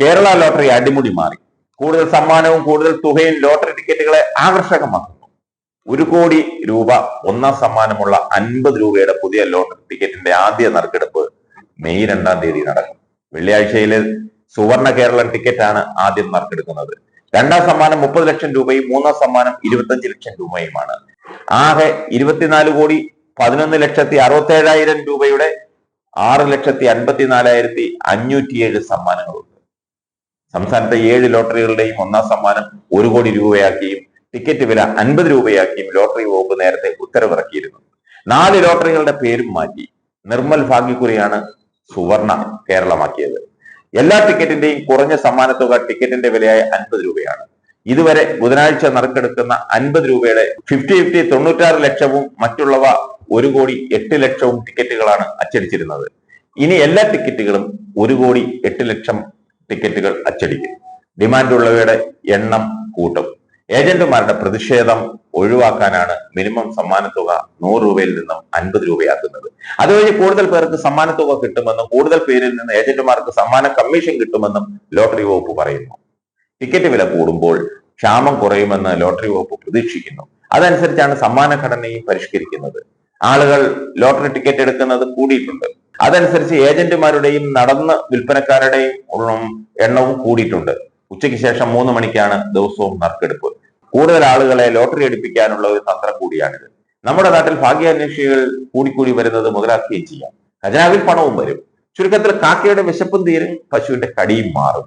Kerala lottery അടിമുടി മാറി. കൂടുതൽ സമ്മാനവും കൂടുതൽ തുകയും ലോട്ടറി ടിക്കറ്റുകളെ ആകർഷകമാക്കുന്നു. ഒരു കോടി രൂപ ഒന്നാം സമ്മാനമുള്ള അൻപത് രൂപയുടെ പുതിയ ലോട്ടറി ടിക്കറ്റിന്റെ ആദ്യ നറുക്കെടുപ്പ് മെയ് രണ്ടാം തീയതി നടക്കും. വെള്ളിയാഴ്ചയിലെ സുവർണ കേരളം ടിക്കറ്റാണ് ആദ്യം നറുക്കെടുക്കുന്നത്. രണ്ടാം സമ്മാനം മുപ്പത് ലക്ഷം രൂപയും മൂന്നാം സമ്മാനം ഇരുപത്തഞ്ച് ലക്ഷം രൂപയുമാണ്. ആകെ ഇരുപത്തിനാല് കോടി പതിനൊന്ന് ലക്ഷത്തി അറുപത്തി ഏഴായിരം രൂപയുടെ ആറ് ലക്ഷത്തി അൻപത്തിനാലായിരത്തി അഞ്ഞൂറ്റിയേഴ് സമ്മാനങ്ങളുണ്ട്. സംസ്ഥാനത്തെ ഏഴ് ലോട്ടറികളുടെയും ഒന്നാം സമ്മാനം ഒരു കോടി രൂപയാക്കിയും ടിക്കറ്റ് വില അൻപത് രൂപയാക്കിയും ലോട്ടറി വകുപ്പ് നേരത്തെ ഉത്തരവിറക്കിയിരുന്നു. നാല് ലോട്ടറികളുടെ പേരും മാറ്റി നിർമ്മൽ ഭാഗ്യക്കുറിയാണ് സുവർണ കേരളമാക്കിയത്. എല്ലാ ടിക്കറ്റിന്റെയും കുറഞ്ഞ സമ്മാന തുക ടിക്കറ്റിന്റെ വിലയായ അൻപത് രൂപയാണ്. ഇതുവരെ ബുധനാഴ്ച നറുക്കെടുക്കുന്ന അൻപത് രൂപയുടെ ഫിഫ്റ്റി ഫിഫ്റ്റി തൊണ്ണൂറ്റാറ് ലക്ഷവും മറ്റുള്ളവ ഒരു കോടി എട്ട് ലക്ഷവും ടിക്കറ്റുകളാണ് അച്ചടിച്ചിരുന്നത്. ഇനി എല്ലാ ടിക്കറ്റുകളും ഒരു കോടി എട്ട് ലക്ഷം ടിക്കറ്റുകൾ അച്ചടിക്കും. ഡിമാൻഡ് ഉള്ളവയുടെ എണ്ണം കൂട്ടും. ഏജന്റുമാരുടെ പ്രതിഷേധം ഒഴിവാക്കാനാണ് മിനിമം സമ്മാനത്തുക നൂറ് രൂപയിൽ നിന്നും അൻപത് രൂപയാക്കുന്നത്. അതുവഴി കൂടുതൽ പേർക്ക് സമ്മാനത്തുക കിട്ടുമെന്നും കൂടുതൽ പേരിൽ നിന്ന് ഏജന്റുമാർക്ക് സമ്മാന കമ്മീഷൻ കിട്ടുമെന്നും ലോട്ടറി വകുപ്പ് പറയുന്നു. ടിക്കറ്റ് വില കൂടുമ്പോൾ ക്ഷാമം കുറയുമെന്ന് ലോട്ടറി വകുപ്പ് പ്രതീക്ഷിക്കുന്നു. അതനുസരിച്ചാണ് സമ്മാന ഘടനയും പരിഷ്കരിക്കുന്നത്. ആളുകൾ ലോട്ടറി ടിക്കറ്റ് എടുക്കുന്നത് കൂടിയിട്ടുണ്ട്. അതനുസരിച്ച് ഏജന്റുമാരുടെയും നടന്ന് വിൽപ്പനക്കാരുടെയും എണ്ണവും കൂടിയിട്ടുണ്ട്. ഉച്ചയ്ക്ക് ശേഷം മൂന്ന് മണിക്കാണ് ദിവസവും നറുക്കെടുപ്പ്. കൂടുതൽ ആളുകളെ ലോട്ടറി എടുപ്പിക്കാനുള്ള ഒരു തന്ത്രം കൂടിയാണിത്. നമ്മുടെ നാട്ടിൽ ഭാഗ്യാന്വേഷികൾ കൂടിക്കൂടി വരുന്നത് മുതലാക്കുകയും ചെയ്യാം. ഖജനാവിൽ പണവും വരും. ചുരുക്കത്തിൽ കാക്കയുടെ വിശപ്പും തീരും പശുവിന്റെ കടിയും മാറും.